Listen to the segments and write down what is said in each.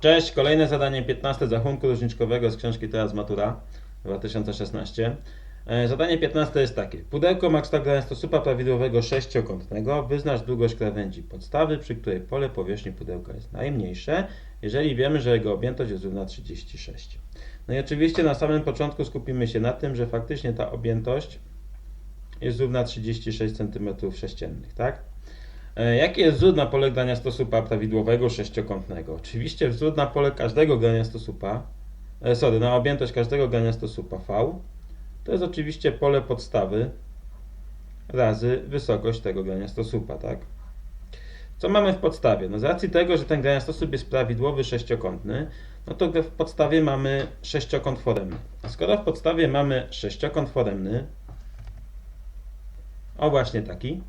Cześć, kolejne zadanie 15 z rachunku różniczkowego z książki Teraz Matura 2016. E, Zadanie 15 jest takie. Pudełko ma kształt stosupa prawidłowego sześciokątnego. Wyznacz długość krawędzi podstawy, przy której pole powierzchni pudełka jest najmniejsze, jeżeli wiemy, że jego objętość jest równa 36. No i oczywiście na samym początku skupimy się na tym, że faktycznie ta objętość jest równa 36 cm3, tak? E, Jaki jest wzór na pole grania stosupa prawidłowego sześciokątnego? Oczywiście wzór na pole każdego grania stosupa, e, sorry, na objętość każdego grania stosupa V, to jest oczywiście pole podstawy razy wysokość tego grania stosupa, tak? Co mamy w podstawie? No z racji tego, że ten grania stosób jest prawidłowy sześciokątny, no to w podstawie mamy sześciokąt foremny. A skoro w podstawie mamy sześciokąt foremny, o właśnie taki,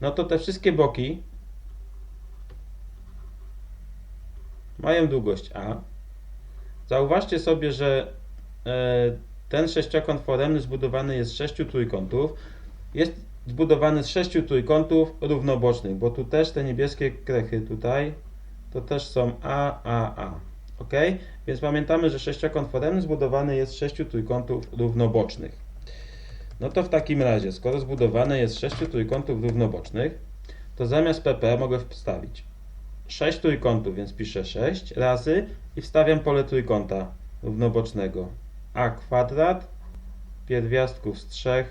no to te wszystkie boki mają długość A. Zauważcie sobie, że e, ten sześciokąt foremny zbudowany jest z sześciu trójkątów. Jest zbudowany z sześciu trójkątów równobocznych, bo tu też te niebieskie krechy tutaj to też są A, A, A. Ok? Więc pamiętamy, że sześciokąt foremny zbudowany jest z sześciu trójkątów równobocznych. No to w takim razie, skoro zbudowane jest z sześciu trójkątów równobocznych, to zamiast PP mogę wstawić 6 trójkątów, więc piszę 6 razy i wstawiam pole trójkąta równobocznego a kwadrat pierwiastków z 3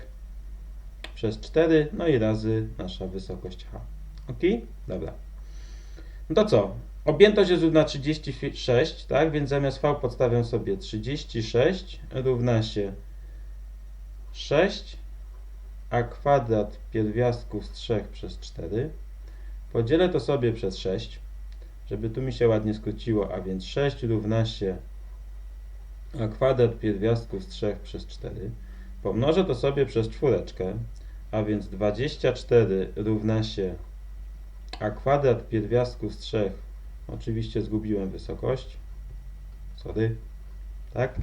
przez 4, no i razy nasza wysokość h. Ok? Dobra. No to co? Objętość jest równa 36, tak? Więc zamiast v podstawiam sobie 36 równa się 6 a kwadrat pierwiastków z 3 przez 4. Podzielę to sobie przez 6, żeby tu mi się ładnie skróciło, a więc 6 równa się a kwadrat pierwiastków z 3 przez 4. Pomnożę to sobie przez czwóreczkę, a więc 24 równa się a kwadrat pierwiastków z 3. Oczywiście zgubiłem wysokość. Sorry. Tak?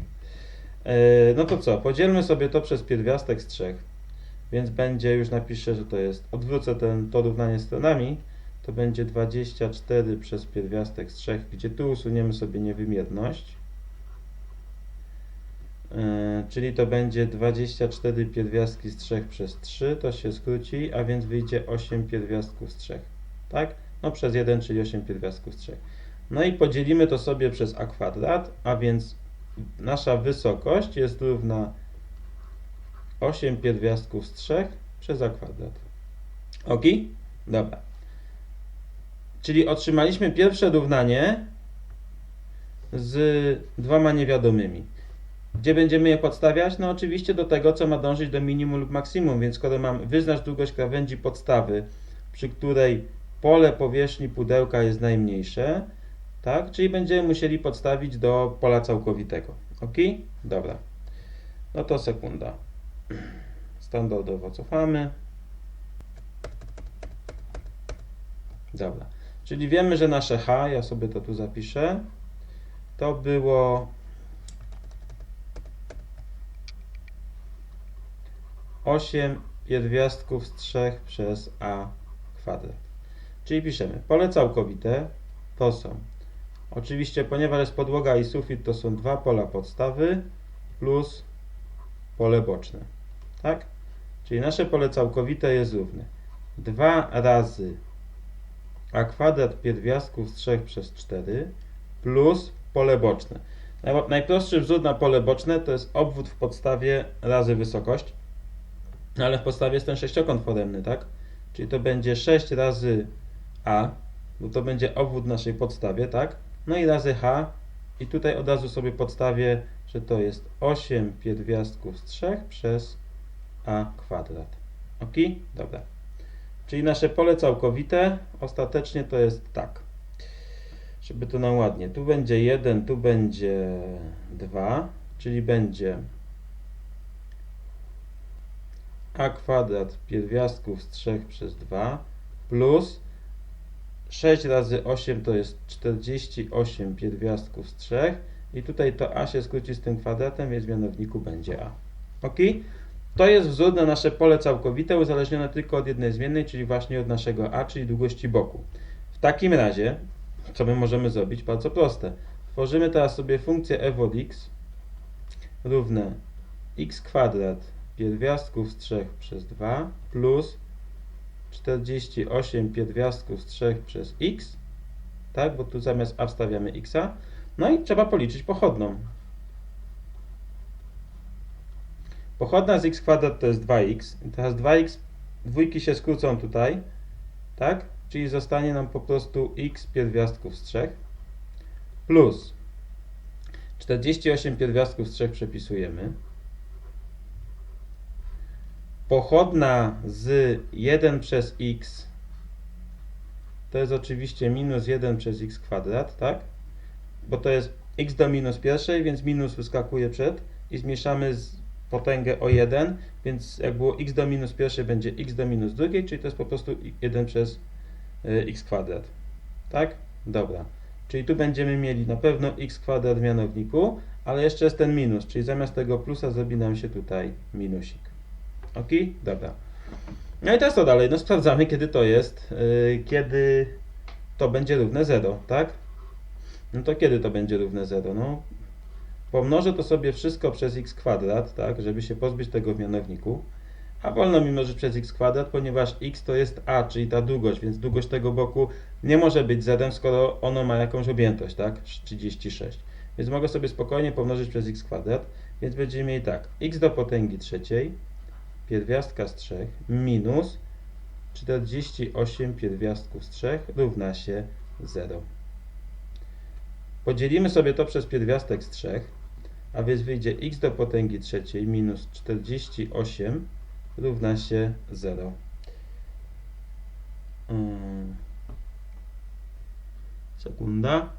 E, no to co? Podzielmy sobie to przez pierwiastek z 3. Więc będzie, już napiszę, że to jest, odwrócę ten, to równanie stronami, to będzie 24 przez pierwiastek z 3, gdzie tu usuniemy sobie niewymierność. Yy, czyli to będzie 24 pierwiastki z 3 przez 3, to się skróci, a więc wyjdzie 8 pierwiastków z 3, tak? No przez 1, czyli 8 pierwiastków z 3. No i podzielimy to sobie przez a kwadrat, a więc nasza wysokość jest równa 8 pierwiastków z 3 przez a kwadrat. Ok? Dobra. Czyli otrzymaliśmy pierwsze równanie z dwoma niewiadomymi. Gdzie będziemy je podstawiać? No oczywiście do tego, co ma dążyć do minimum lub maksimum, więc skoro mam wyznacz długość krawędzi podstawy, przy której pole powierzchni pudełka jest najmniejsze, tak? Czyli będziemy musieli podstawić do pola całkowitego. Ok? Dobra. No to sekunda. Standardowo cofamy. Dobra. Czyli wiemy, że nasze H, ja sobie to tu zapiszę, to było 8 pierwiastków z 3 przez a kwadrat. Czyli piszemy pole całkowite to są oczywiście ponieważ jest podłoga i sufit to są dwa pola podstawy plus pole boczne. Tak? Czyli nasze pole całkowite jest równe 2 razy a kwadrat pierwiastków z 3 przez 4 plus pole boczne. Najprostszy wzór na pole boczne to jest obwód w podstawie razy wysokość. No ale w podstawie jest ten sześciokąt foremny, tak? Czyli to będzie 6 razy A, bo to będzie obwód naszej podstawie, tak? No i razy H i tutaj od razu sobie podstawię, że to jest 8 pierwiastków z 3 przez A kwadrat. Ok? Dobra. Czyli nasze pole całkowite ostatecznie to jest tak. Żeby to nam ładnie. Tu będzie 1, tu będzie 2, czyli będzie a kwadrat pierwiastków z 3 przez 2 plus 6 razy 8 to jest 48 pierwiastków z 3 i tutaj to a się skróci z tym kwadratem, więc w mianowniku będzie a. Ok? To jest wzór na nasze pole całkowite uzależnione tylko od jednej zmiennej, czyli właśnie od naszego a, czyli długości boku. W takim razie, co my możemy zrobić? Bardzo proste. Tworzymy teraz sobie funkcję f od x równe x kwadrat pierwiastków z 3 przez 2 plus 48 pierwiastków z 3 przez x, tak, bo tu zamiast a wstawiamy x. No i trzeba policzyć pochodną. Pochodna z x kwadrat to jest 2x. I teraz 2x, dwójki się skrócą tutaj, tak? Czyli zostanie nam po prostu x pierwiastków z 3 plus 48 pierwiastków z 3 przepisujemy. Pochodna z 1 przez x to jest oczywiście minus 1 przez x kwadrat, tak? Bo to jest x do minus pierwszej, więc minus wyskakuje przed i zmniejszamy z potęgę o 1, więc jak było x do minus pierwszej będzie x do minus drugiej, czyli to jest po prostu 1 przez y, x kwadrat. Tak? Dobra. Czyli tu będziemy mieli na pewno x kwadrat w mianowniku, ale jeszcze jest ten minus, czyli zamiast tego plusa zrobi nam się tutaj minusik. Ok? Dobra. No i teraz co dalej? No sprawdzamy, kiedy to jest, yy, kiedy to będzie równe 0, tak? No to kiedy to będzie równe 0? No, pomnożę to sobie wszystko przez x kwadrat, tak, żeby się pozbyć tego w mianowniku. A wolno mi mnożyć przez x kwadrat, ponieważ x to jest a, czyli ta długość, więc długość tego boku nie może być z, skoro ono ma jakąś objętość, tak? 36. Więc mogę sobie spokojnie pomnożyć przez x kwadrat, więc będziemy mieli tak, x do potęgi trzeciej, pierwiastka z 3 minus 48 pierwiastków z 3 równa się 0. Podzielimy sobie to przez pierwiastek z 3, a więc wyjdzie x do potęgi trzeciej minus 48 równa się 0. Hmm. Sekunda.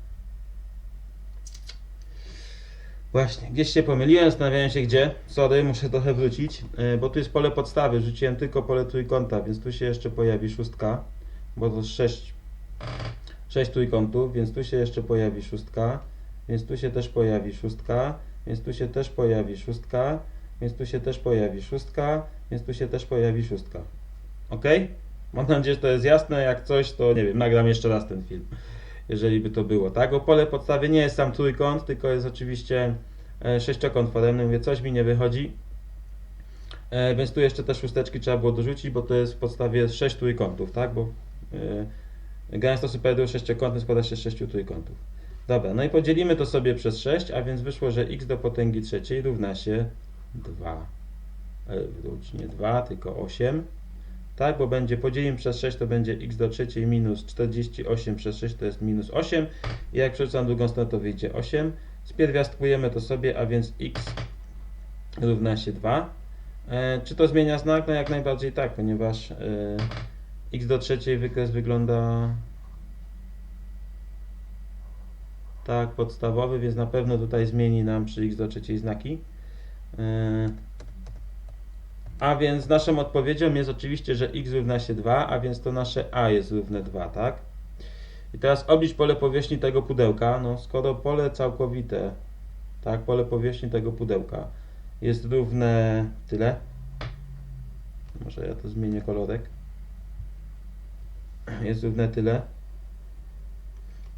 Właśnie, gdzieś się pomyliłem, zastanawiałem się gdzie. Sorry, muszę trochę wrócić, yy, bo tu jest pole podstawy. Rzuciłem tylko pole trójkąta, więc tu się jeszcze pojawi szóstka, bo to 6, 6 trójkątów, więc tu się jeszcze pojawi szóstka, więc tu się też pojawi szóstka, więc tu się też pojawi szóstka, więc tu się też pojawi szóstka, więc tu się też pojawi szóstka. Ok? Mam nadzieję, że to jest jasne. Jak coś, to nie wiem, nagram jeszcze raz ten film, jeżeli by to było. Tak, bo pole podstawy nie jest sam trójkąt, tylko jest oczywiście e, sześciokąt foremny. Mówię, coś mi nie wychodzi. E, więc tu jeszcze te szósteczki trzeba było dorzucić, bo to jest w podstawie 6 trójkątów, tak? Bo e, gęsto superdur sześciokątny składa się z 6 trójkątów. Dobra, no i podzielimy to sobie przez 6, a więc wyszło, że x do potęgi trzeciej równa się 2. Wróć, nie 2, tylko 8. Tak, bo będzie podzielimy przez 6, to będzie x do trzeciej minus 48 przez 6 to jest minus 8. I jak przerzucam drugą stronę, to wyjdzie 8. Spierwiastkujemy to sobie, a więc x równa się 2. E, czy to zmienia znak? No jak najbardziej tak, ponieważ e, x do trzeciej wykres wygląda tak podstawowy, więc na pewno tutaj zmieni nam przy x do trzeciej znaki. E, a więc naszą odpowiedzią jest oczywiście, że x równa się 2, a więc to nasze a jest równe 2, tak? I teraz oblicz pole powierzchni tego pudełka. No skoro pole całkowite, tak, pole powierzchni tego pudełka jest równe tyle. Może ja to zmienię kolorek. Jest równe tyle.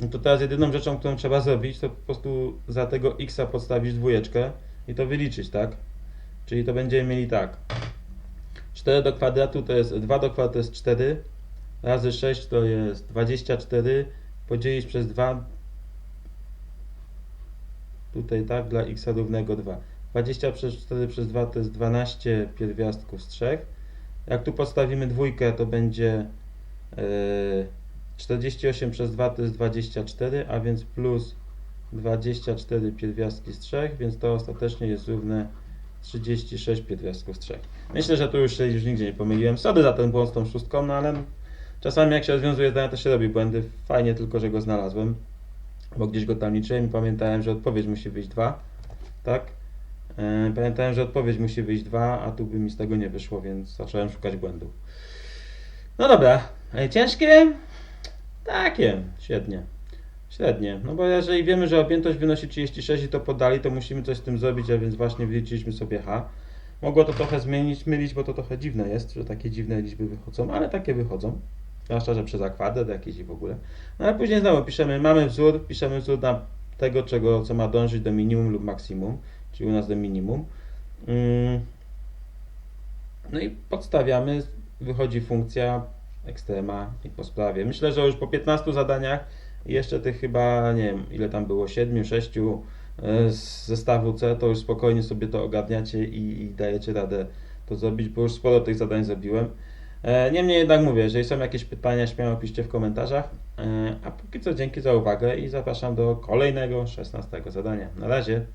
No to teraz jedyną rzeczą, którą trzeba zrobić, to po prostu za tego x podstawić dwójeczkę i to wyliczyć, tak? Czyli to będziemy mieli tak. 4 do kwadratu to jest 2 do kwadratu to jest 4 razy 6 to jest 24 podzielić przez 2 tutaj tak dla x równego 2 20 przez 4 przez 2 to jest 12 pierwiastków z 3 jak tu podstawimy dwójkę to będzie yy, 48 przez 2 to jest 24 a więc plus 24 pierwiastki z 3 więc to ostatecznie jest równe 36 pierwiastków z 3. Myślę, że tu już się już nigdzie nie pomyliłem. Sorry za ten błąd z tą szóstką, no ale czasami jak się rozwiązuje zdania, to się robi błędy. Fajnie tylko, że go znalazłem, bo gdzieś go tam liczyłem i pamiętałem, że odpowiedź musi wyjść 2, tak? E, pamiętałem, że odpowiedź musi wyjść 2, a tu by mi z tego nie wyszło, więc zacząłem szukać błędów. No dobra, e, ciężkie? Takie, świetnie. Średnie, no bo jeżeli wiemy, że objętość wynosi 36 i to podali, to musimy coś z tym zrobić, a więc właśnie wyliczyliśmy sobie H. Mogło to trochę zmienić, mylić, bo to trochę dziwne jest, że takie dziwne liczby wychodzą, ale takie wychodzą. Zwłaszcza, że przez akwadet jakieś i w ogóle. No ale później znowu piszemy, mamy wzór, piszemy wzór na tego, czego, co ma dążyć do minimum lub maksimum, czyli u nas do minimum. Mm. No i podstawiamy, wychodzi funkcja ekstrema i po sprawie. Myślę, że już po 15 zadaniach i jeszcze tych chyba, nie wiem, ile tam było, 7, 6 e, z zestawu C, to już spokojnie sobie to ogarniacie i, i dajecie radę to zrobić, bo już sporo tych zadań zrobiłem. E, Niemniej jednak mówię, jeżeli są jakieś pytania, śmiało piszcie w komentarzach. E, A póki co dzięki za uwagę i zapraszam do kolejnego 16 zadania. Na razie.